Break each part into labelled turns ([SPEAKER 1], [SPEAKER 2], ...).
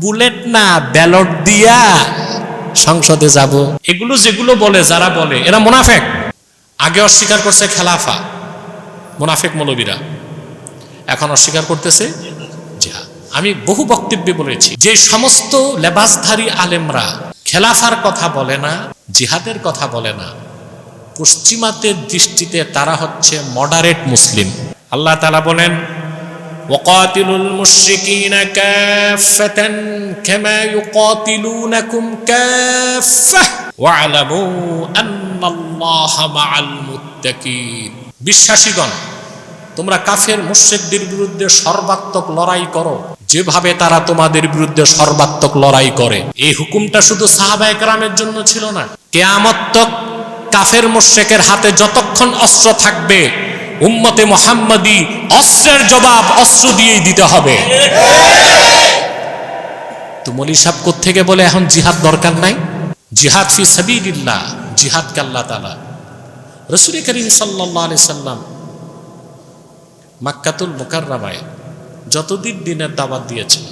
[SPEAKER 1] Bullet না, ballot দিয়া সংসদে যাব। এগুলো যেগুলো বলে, যারা বলে, এরা মুনাফেক। আগে অস্বীকার করছে খেলাফা, মুনাফেক মৌলবীরা। এখন অস্বীকার করতেছে জিহাদ। আমি বহু বক্তব্যে বলেছি, যে সমস্ত লেবাসধারী আলেমরা খেলাফার কথা বলে না, জিহাদের কথা বলে না পশ্চিমাতের দৃষ্টিতে তারা হচ্ছে মডারেট মুসলিম। আল্লাহ তালা বলেন وقاتلوا المشركين كافة كما يقاتلونكم كافة واعلموا أن الله مع المتقين বিশ্বাসীগণ তোমরা কাফের মুশ্রিকদের বিরুদ্ধে সর্বাত্মক লড়াই করো যেভাবে তারা তোমাদের বিরুদ্ধে সর্বাত্মক লড়াই করে এই হুকুমটা শুধু সাহাবা একরামের জন্য ছিল না কেয়ামত্তক কাফের মুশ্রিকের হাতে যতক্ষণ অস্ত্র থাকবে উম্মতে মোহাম্মদী অস্ত্রের জবাব অস্ত্র দিয়েই দিতে হবে। তো মলি সাহেব থেকে বলে, এখন জিহাদ দরকার নাই? জিহাদ ফি সাবিলিল্লাহ জিহাদ কাল্লা তালা রসুল করিম সাল্লাহ আলি সাল্লাম মাক্কাতুল মুকাররামায় যতদিন দিনের দাবাত দিয়েছেন,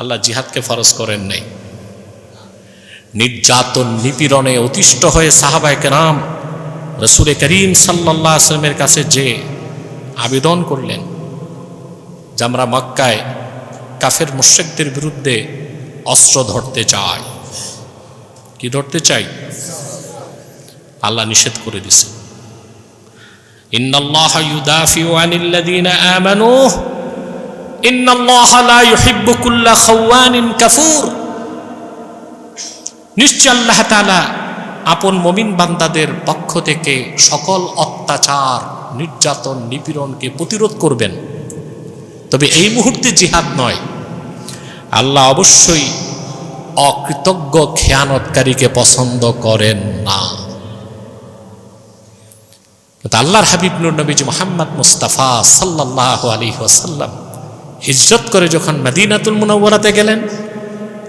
[SPEAKER 1] আল্লাহ জিহাদকে ফরজ করেন নাই। নির্যাতন নিপীড়নে অতিষ্ঠ হয়ে সাহাবায় রাম রসুল করিম সাল্লাহ আসলামের কাছে যে আবেদন করলেন যে আমরা মক্কায় কাফের মুশ্রিকদের বিরুদ্ধে অস্ত্র ধরতে চাই, কি ধরতে চাই? আল্লাহ নিষেধ করে দিছে নিশ্চয় আল্লাহ তাআলা আপন মমিন বান্দাদের পক্ষ থেকে সকল অত্যাচার, নির্যাতন, নিপীড়নকে প্রতিরোধ করবেন। তবে এই মুহূর্তে জিহাদ নয়। আল্লাহ অবশ্যই অকৃতজ্ঞ খেয়ানতকারীকে পছন্দ করেন না। আল্লাহর হাবিব নবীজ মোহাম্মদ মুস্তাফা সাল্লাহ আলী ওয়াসাল্লাম হিজরত করে যখন মদিনাতুল মুনাওয়ারাতে গেলেন,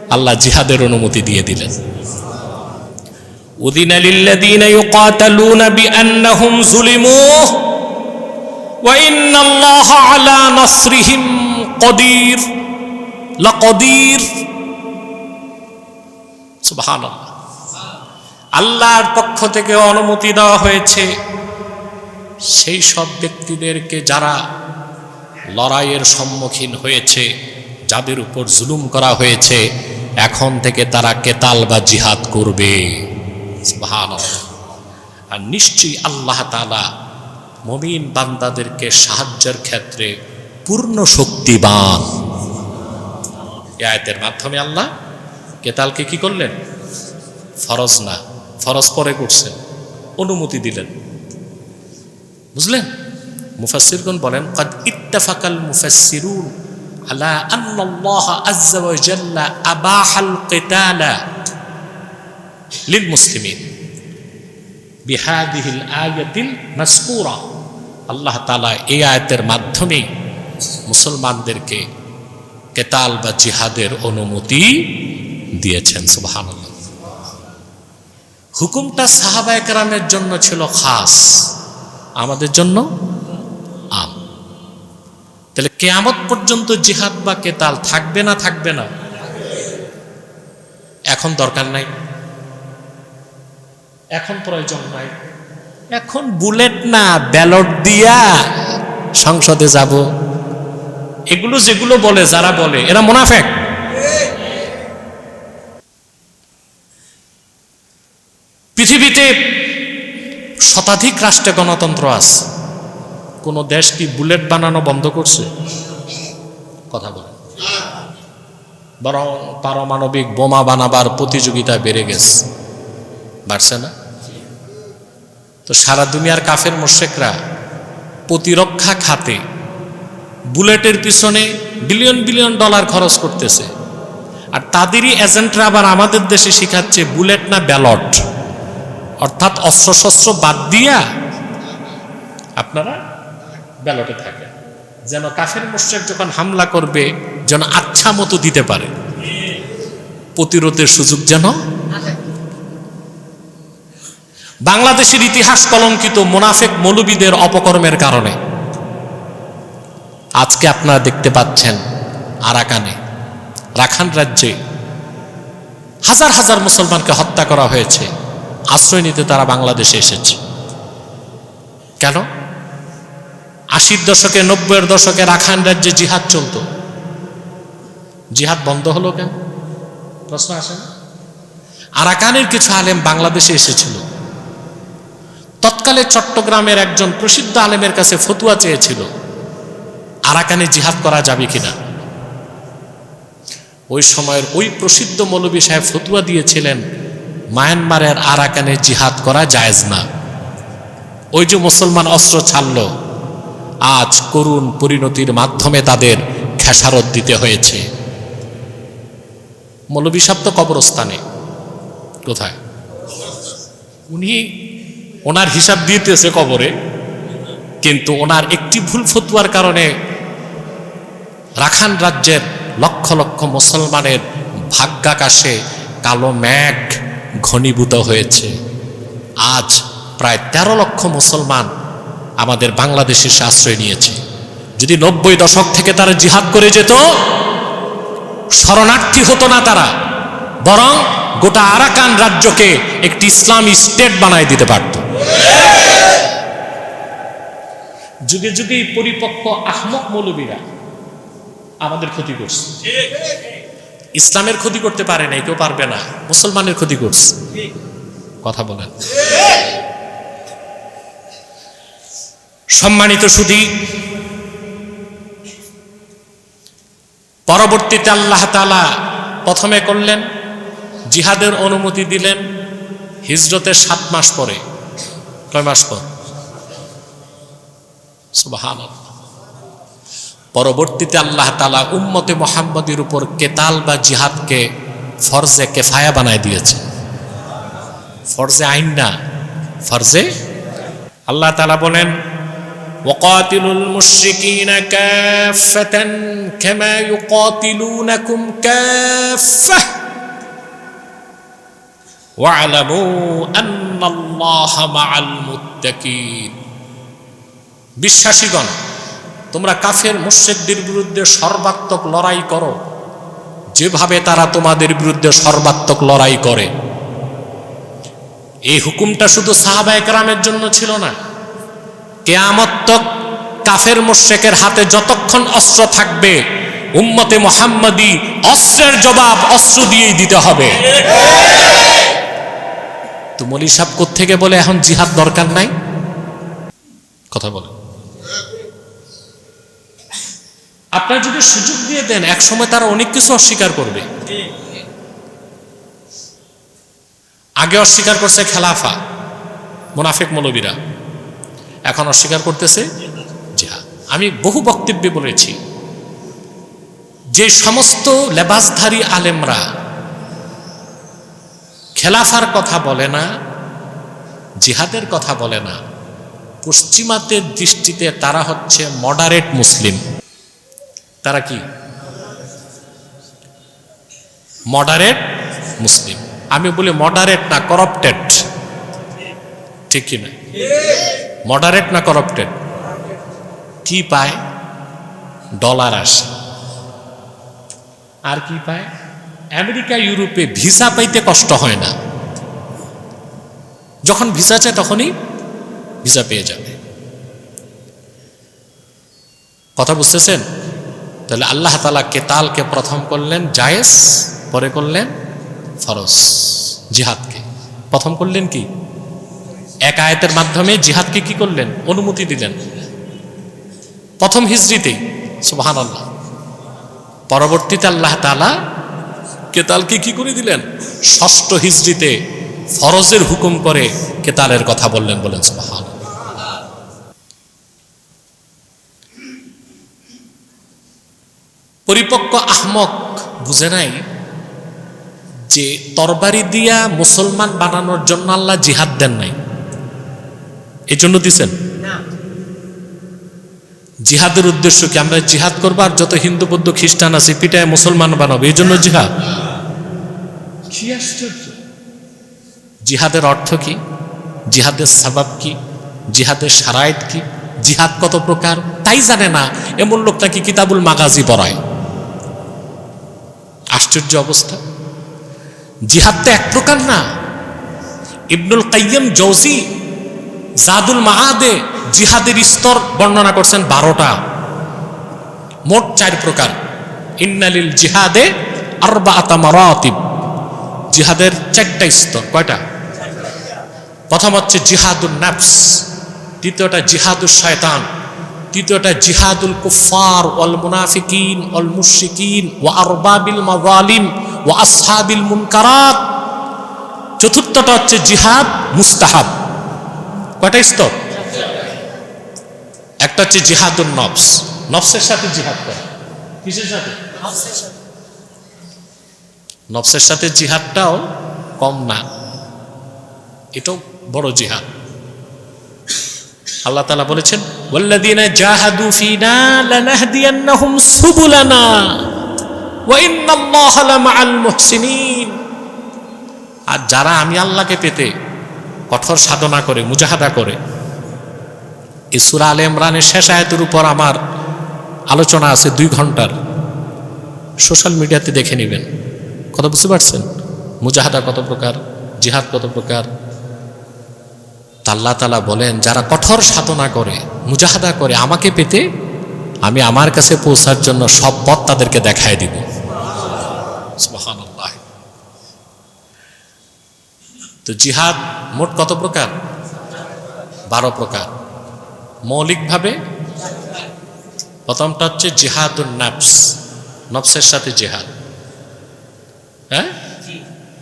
[SPEAKER 1] আল্লাহ জিহাদের অনুমতি দিয়ে দিলেন। أذن للذين يقاتلون بأنهم ظلموا وإن الله على نصرهم قدير لقدير سبحان الله আল্লাহর পক্ষ থেকে অনুমতি দেওয়া হয়েছে সেই সব ব্যক্তিদেরকে যারা লড়াইয়ের সম্মুখীন হয়েছে যাদের উপর জুলুম করা হয়েছে এখন থেকে তারা কেতাল বা জিহাদ করবে আর নিশ্চয়ই আল্লাহ তালা মমিন বান্দাদেরকে সাহায্যের ক্ষেত্রে পূর্ণ শক্তিবান। এ আয়তের মাধ্যমে আল্লাহ কেতালকে কি করলেন? ফরজ না, ফরজ পরে করছেন অনুমতি দিলেন। বুঝলেন? মুফাসিরগণ বলেন, কদ ইত্তাফাকাল মুফাসসিরুন আলা আন্নাল্লাহ আজ্জা ওয়া জাল্লা আবাহাল কিতালা লিল মুসলিমিন বিহাদিহিল আয়াতিল মাসকুরা এই আয়াতের মাধ্যমে মুসলমানদেরকে কেতাল বা জিহাদের অনুমতি দিয়েছেন হুকুমটা সাহাবা একরামের জন্য ছিল খাস। আমাদের জন্য আম। তাহলে কেয়ামত পর্যন্ত জিহাদ বা কেতাল থাকবে না থাকবে না? এখন দরকার নাই। এখন প্রয়োজন নাই। এখন বুলেট না, ব্যালট দিয়া সংসদে যাব। এগুলো যেগুলো বলে, যারা বলে, এরা মুনাফেক। পৃথিবীতে শতাধিক রাষ্ট্রে গণতন্ত্র আছে। কোন দেশ কি বুলেট বানানো বন্ধ করছে? কথা বলে বরং পারমাণবিক বোমা বানাবার প্রতিযোগিতা বেড়ে গেছে। বাড়ছে না? তো সারা দুনিয়ার কাফের মোশেকরা প্রতিরক্ষা খাতে বুলেটের পিছনে বিলিয়ন বিলিয়ন ডলার খরচ করতেছে। আর তাদেরই এজেন্টরা আবার আমাদের দেশে শিখাচ্ছে বুলেট না ব্যালট। অর্থাৎ অস্ত্রশস্ত্র বাদ দিয়া আপনারা ব্যালটে থাকেন। যেন কাফের মোশেক যখন হামলা করবে, যেন আচ্ছা মতো দিতে পারে। প্রতিরোধের সুযোগ যেন বাংলাদেশের ইতিহাস কলঙ্কিত মোনাফেক মৌলবীদের অপকর্মের কারণে। আজকে আপনারা দেখতে পাচ্ছেন আরাকানে রাখান রাজ্যে হাজার হাজার মুসলমানকে হত্যা করা হয়েছে। আশ্রয় নিতে তারা বাংলাদেশে এসেছে। কেন? আশির দশকে, নব্বইয়ের দশকে রাখান রাজ্যে জিহাদ চলত। জিহাদ বন্ধ হলো কেন? প্রশ্ন আসে আরাকানের কিছু আলেম বাংলাদেশে এসেছিল। তৎকালে চট্টগ্রামের একজন প্রসিদ্ধ আলেমের কাছে ফতুয়া চেয়েছিল, আরাকানে জিহাদ করা যাবে কিনা। ওই সময়ের ওই প্রসিদ্ধ মৌলবী সাহেব ফতুয়া দিয়েছিলেন, মায়ানমারের আরাকানে জিহাদ করা জায়েজ না। ওই যে মুসলমান অস্ত্র ছাড়ল, আজ করুণ পরিণতির মাধ্যমে তাদের খেসারত দিতে হয়েছে। মৌলবী সাহেব তো কবরস্থানে। কোথায়? উনি ওনার হিসাব দিতেছে কবরে, কিন্তু ওনার একটি ভুল ফতুয়ার কারণে রাখান রাজ্যের লক্ষ লক্ষ মুসলমানের ভাগ্যাকাশে কালো মেঘ ঘনীভূত হয়েছে। আজ প্রায় ১৩ লক্ষ মুসলমান আমাদের বাংলাদেশে এসে আশ্রয় নিয়েছে। যদি নব্বই দশক থেকে তারা জিহাদ করে যেত, শরণার্থী হতো না তারা, বরং গোটা আরাকান রাজ্যকে একটি ইসলামী স্টেট বানায় দিতে পারত। যুগে যুগে পরিপক্ক আহমক মৌলবীরা আমাদের ক্ষতি করছে। ইসলামের ক্ষতি করতে পারে না কেউ পারবে না। মুসলমানের ক্ষতি করছে। কথা বলেন। সম্মানিত সুধী, পরবর্তীতে আল্লাহ তালা প্রথমে করলেন, জিহাদের অনুমতি দিলেন হিজরতের সাত মাস পরে। কয় মাস পর সুবহানাল্লাহ। পরবর্তীতে আল্লাহ তালা উম্মতে মোহাম্মদের উপর কেতাল বা জিহাদকে ফরজে কেফায়া বানায় দিয়েছে ফরজে আইন না ফরজে আল্লাহ তালা বলেন وقاتلوا المشركين كافة كما يقاتلونكم كافة বিশ্বাসীগণ, তোমরা কাফের মুশ্রিকদের বিরুদ্ধে সর্বাত্মক লড়াই করো। যেভাবে তারা তোমাদের বিরুদ্ধে সর্বাত্মক লড়াই করে। এই হুকুমটা শুধু সাহাবা একরামের জন্য ছিল না। কেয়ামত্তক কাফের মুশ্রেকের হাতে যতক্ষণ অস্ত্র থাকবে, উম্মতে মোহাম্মদী অস্ত্রের জবাব অস্ত্র দিয়েই দিতে হবে। তো মলি সাহেব থেকে বলে এখন জিহাদ দরকার নাই? কথা বলে আপনার যদি সুযোগ দিয়ে দেন, এক সময় তারা অনেক কিছু অস্বীকার করবে। আগে অস্বীকার করছে খেলাফা, মুনাফিক মৌলবীরা। এখন অস্বীকার করতেছে জিহাদ। আমি বহু বক্তব্যে বলেছি, যে সমস্ত লেবাসধারী আলেমরা খেলাফার কথা বলে না, জিহাদের কথা বলে না। পশ্চিমাতের দৃষ্টিতে তারা হচ্ছে মডারেট মুসলিম। তারা কি? Moderate Muslim. আমি বলি মডারেট না করপ্টেড ঠিক কি না? মডারেট না করপ্টেড কি পায়? ডলার আসে। আর কি পায়? আমেরিকা, ইউরোপে ভিসা পাইতে কষ্ট হয় না। যখন ভিসা চায় তখনই ভিসা পেয়ে যাবে। কথা বুঝতেছেন? তাহলে আল্লাহ তালা কেতালকে প্রথম করলেন জায়েজ, পরে করলেন ফরজ, জিহাদকে। প্রথম করলেন কি? এক আয়াতের মাধ্যমে জিহাদকে কি করলেন? অনুমতি দিলেন। প্রথম হিজড়িতে সুবাহান আল্লাহ পরবর্তীতে আল্লাহ তালা কেতালকে কি করে দিলেন? ষষ্ঠ হিজড়িতে ফরজের হুকুম করে কেতালের কথা বললেন বলেন সুবাহান পরিপক্ক আহমক বুঝে নাই যে তরবারি দিয়া মুসলমান বানানোর জন্য আল্লাহ জিহাদ দেন নাই। এই জন্য দিছেন জিহাদের উদ্দেশ্য কি আমরা জিহাদ করব আর যত হিন্দু বৌদ্ধ খ্রিস্টান আছে পিটায় মুসলমান বানাবো? এই জন্য জিহাদ? জিহাদের অর্থ কি? জিহাদের সাবাব কি? জিহাদের সারায়ত কি? জিহাদ কত প্রকার? তাই জানে না। এমন লোক নাকি কিতাবুল মাগাজি পড়ায়? আশ্চর্য অবস্থা। জিহাদ তো এক প্রকার না। ইবনুল কাইয়ম জৌজি জাদুল মাহাদে জিহাদের স্তর বর্ণনা করছেন বারোটা। মোট চার প্রকার। ইন্নালিল জিহাদে আরবা আতামারাতিব জিহাদের চারটা স্তর, কয়টা? প্রথম হচ্ছে জিহাদুল নাফস দ্বিতীয়টা জিহাদুল শয়তান, তৃতীয়টা জিহাদুল কুফার ওয়াল মুনাফিকিন ওয়াল মুশরিকিন ওয়া আরবাবিল মাযালিম ওয়া আসহাবিল মুনকারাত, চতুর্থটা হচ্ছে জিহাদ মুস্তাহাব, কয়টা স্তর? একটা হচ্ছে জিহাদুল নফস, নফসের সাথে জিহাদ করা, কিসের সাথে? নফসের সাথে জিহাদটাও কম না। এটাও বড় জিহাদ। আল্লাহ তালা বলেছেন আর যারা আমি আল্লাহকে পেতে কঠোর সাধনা করে, মুজাহাদা করে, এই সূরা আলে ইমরানের শেষ আয়াতের উপর আমার আলোচনা আছে দুই ঘণ্টার। সোশ্যাল মিডিয়াতে দেখে নেবেন। কথা বুঝতে পারছেন? মুজাহাদা কত প্রকার? জিহাদ কত প্রকার? আল্লাহ তালা বলেন, যারা কঠোর সাধনা করে, মুজাহাদা করে আমাকে পেতে, আমি আমার কাছে পৌঁছার জন্য সব পথ তাদেরকে দেখায় দিব। তো জিহাদ মোট কত প্রকার? বারো প্রকার। মৌলিকভাবে প্রথমটা হচ্ছে জিহাদুন নাফস, নফসের সাথে জিহাদ। হ্যাঁ?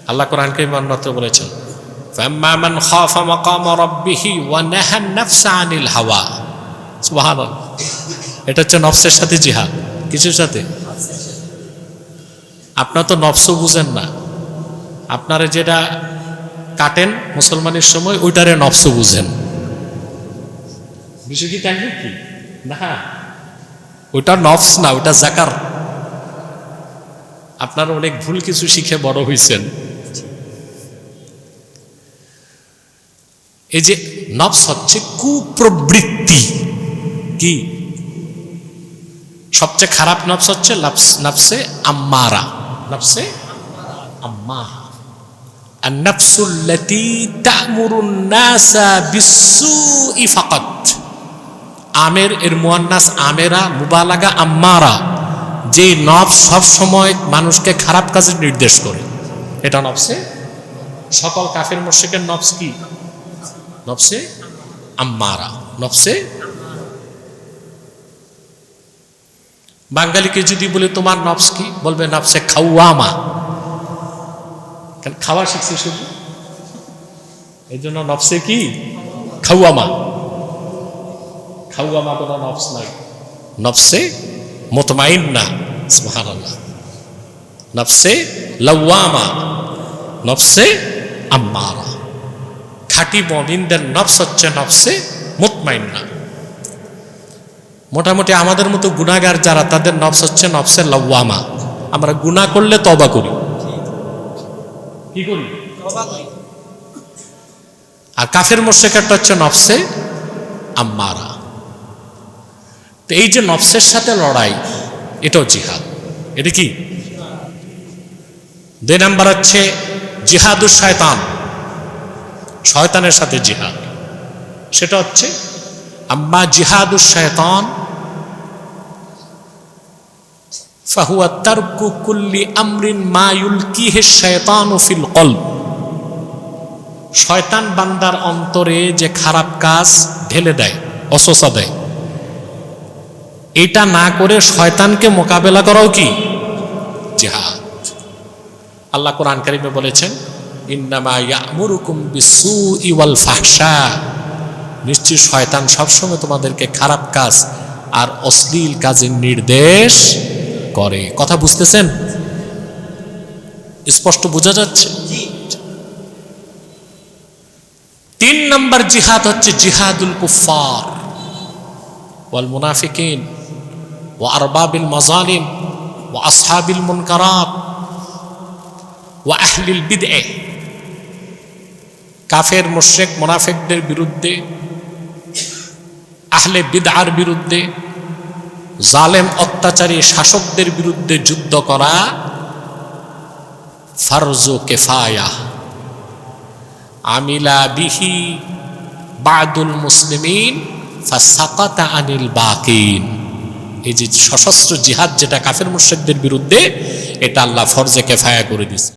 [SPEAKER 1] আল্লাহ কোরআনকে মানমাত্র বলেছেন আনিল হাওয়া। এটা হচ্ছে নফসের সাথে সাথে? আপনার তো নফসও বুঝেন না। আপনারা যেটা কাটেন মুসলমানের সময় ওইটারে নফস বুঝেন। বিষয় কি কি? না। ওইটা নফস না ওইটা জাকার আপনারা অনেক ভুল কিছু শিখে বড় হয়েছেন এই যে নফস হচ্ছে কুপ্রবৃত্তি কি সবচেয়ে খারাপ নফস হচ্ছে লাফস- নফসে আম্মারা নফসে আম্মারা النفس التي تأمر الناس بالسوء فقط আমের এর মুয়ান্নাস আমেরা মুবালাগা আম্মারা যে নফস সব সময় মানুষকে খারাপ কাজের নির্দেশ করে। এটা নফসে সকল কাফের মোর্শেকের নফস কি? নফসে আম্মারা। নফসে বাঙালিকে যদি বলে তোমার নফস কি? বলবে নফসে খাওয়ামা। কেন খাওয়া শিখছে শুধু? এই জন্য নফসে কি? খাওয়ামা। খাওয়ামা কোনো নফস নাই। নফসে মোতমাইন না। সুবহানাল্লাহ। নফসে লাওয়ামা নফসে আম্মারা। খাঁটি মমিনদের নফস হচ্ছে নফসে মুতমাইন্না। মোটামুটি আমাদের মতো গুণাগার যারা তাদের নফস হচ্ছে নফসে লওয়ামা। আমরা গুণা করলে তবা করি। কি করি? আর কাফের মোর্শেকারটা হচ্ছে নফসে আম্মারা। তো এই যে নফসের সাথে লড়াই এটাও জিহাদ। এটা কি? দুই নাম্বার হচ্ছে জিহাদুর শয়তান। শয়তানের সাথে জিহাদ। সেটা হচ্ছে, আম্মা জিহাদুর শয়তান তারকু কুল্লি আমরিন শায়তানু ফিল কলব। শয়তান বান্দার অন্তরে যে খারাপ কাজ ঢেলে দেয়, অসসা দেয় এটা না করে শয়তানকে মোকাবেলা করাও কি? জিহাদ। আল্লাহ কোরআন কারিমে বলেছেন নিশ্চয়ই শয়তান সবসময় তোমাদেরকে খারাপ কাজ আর অশ্লীল কাজের নির্দেশ করে। কথা বুঝতেছেন? স্পষ্ট বোঝা যাচ্ছে? তিন নম্বর জিহাদ হচ্ছে জিহাদুল কুফার ওয়াল মুনাফিকিন। ওয়া আরবাবিল মাজালিম, ওয়া আসহাবিল মুনকারাত কাফের, মুশরিক, মুনাফিকদের বিরুদ্ধে, আহলে বিদআর বিরুদ্ধে, জালেম অত্যাচারী শাসকদের বিরুদ্ধে যুদ্ধ করা ফারজু কেফায়া। আমিলা বিহি বাদুল মুসলিমিন, ফাসাকাতা আনিল বাকিন। এই যে সশস্ত্র জিহাদ যেটা কাফের মুর্শেকদের বিরুদ্ধে এটা আল্লাহ ফরজে কেফায়া করে দিছে